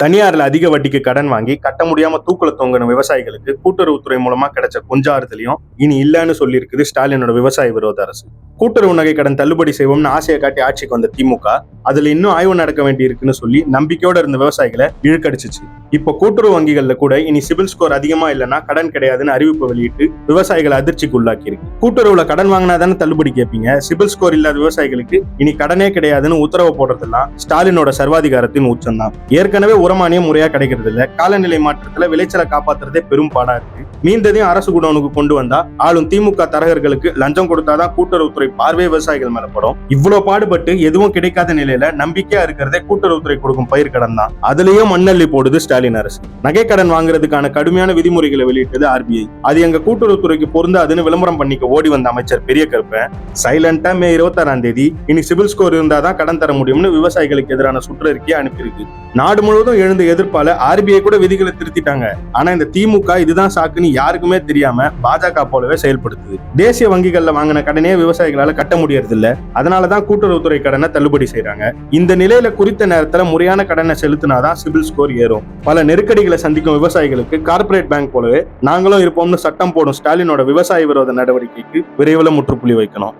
தனியார்ல அதிக வட்டிக்கு கடன் வாங்கி கட்ட முடியாம தூக்கல தொங்கின விவசாயிகளுக்கு கூட்டுறவுத்துறை மூலமா கிடைச்ச கொஞ்சாறுதலையும் இனி இல்லைன்னு சொல்லியிருக்குது ஸ்டாலினோட விவசாய விரோத அரசு. கூட்டுறவு நகை கடன் தள்ளுபடி செய்வோம்னு ஆசையை காட்டி ஆட்சிக்கு வந்த திமுக அதுல இன்னும் ஆய்வு நடக்க வேண்டி இருக்குன்னு சொல்லி நம்பிக்கையோட இருந்த விவசாயிகளை இழுக்கடிச்சிச்சு. இப்போ கூட்டுறவு வங்கிகள்ல கூட இனி சிபில் ஸ்கோர் அதிகமா இல்லைன்னா கடன் கிடையாதுன்னு அறிவிப்பு வெளியிட்டு விவசாயிகளை அதிர்ச்சிக்கு உள்ளாக்கி இருக்கு கூட்டுறவுல கடன் வாங்கினா தானே தள்ளுபடி கேட்பீங்க. சிபில் ஸ்கோர் இல்லாத விவசாயிகளுக்கு இனி கடனே கிடையாதுன்னு உத்தரவு போடுறதெல்லாம் ஸ்டாலினோட சர்வாதிகாரத்தின் உச்சம்தான். ஏற்கனவே உரமானியம் முறையா கிடைக்கிறது இல்ல. காலநிலை மாற்றத்துல விளைச்சலை காப்பாத்துறதே பெரும் பாடா இருக்கு. மீந்ததையும் அரசு குடோனுக்கு கொண்டு வந்தா ஆளும் திமுக தரகர்களுக்கு லஞ்சம் கொடுத்தாதான் கூட்டுறவுத்துறை பார்வை விவசாயிகள் மேல படும். இவ்வளவு பாடுபட்டு எதுவும் கிடைக்காத நிலை நிலையில நம்பிக்கையா இருக்கிறதே கூட்டுறவுத்துறை கொடுக்கும் பயிர் கடன் தான். அதுலயும் மண்ணள்ளி போடுது ஸ்டாலின் அரசு. நகை கடன் வாங்குறதுக்கான கடுமையான விதிமுறைகளை வெளியிட்டது ஆர்பிஐ அது எங்க கூட்டுறவுத்துறைக்கு பொருந்தாதுன்னு விளம்பரம் பண்ணிக்க ஓடி வந்த அமைச்சர் பெரிய கருப்பன். சைலண்டா மே இருபத்தாறாம் தேதி இனி சிபில் ஸ்கோர் இருந்தாதான் கடன் தர முடியும்னு விவசாயிகளுக்கு எதிரான சுற்றறிக்கையை அனுப்பியிருக்கு. நாடு முழுவதும் எழுந்த எதிர்ப்பால ஆர்பிஐ கூட விதிகளை திருத்திட்டாங்க. ஆனா இந்த திமுக இதுதான் சாக்குன்னு யாருக்குமே தெரியாம பாஜக போலவே செயல்படுத்துது. தேசிய வங்கிகள்ல வாங்கின கடனே விவசாயிகளால கட்ட முடியறது இல்ல அதனாலதான் கூட்டுறவுத்துறை கடனை தள்ளுபடி செய்றாங்க இந்த நிலையில குறித்த நேரத்துல முறையான கடனை செலுத்தினாதான் சிபில் ஸ்கோர் ஏறும். பல நெருக்கடிகளை சந்திக்கும் விவசாயிகளுக்கு கார்ப்பரேட் பேங்க் போலவே நாங்களும் இருப்போம்னு சட்டம் போடும் ஸ்டாலினோட விவசாய விரோத நடவடிக்கைக்கு விரைவில் முற்றுப்புள்ளி வைக்கணும்.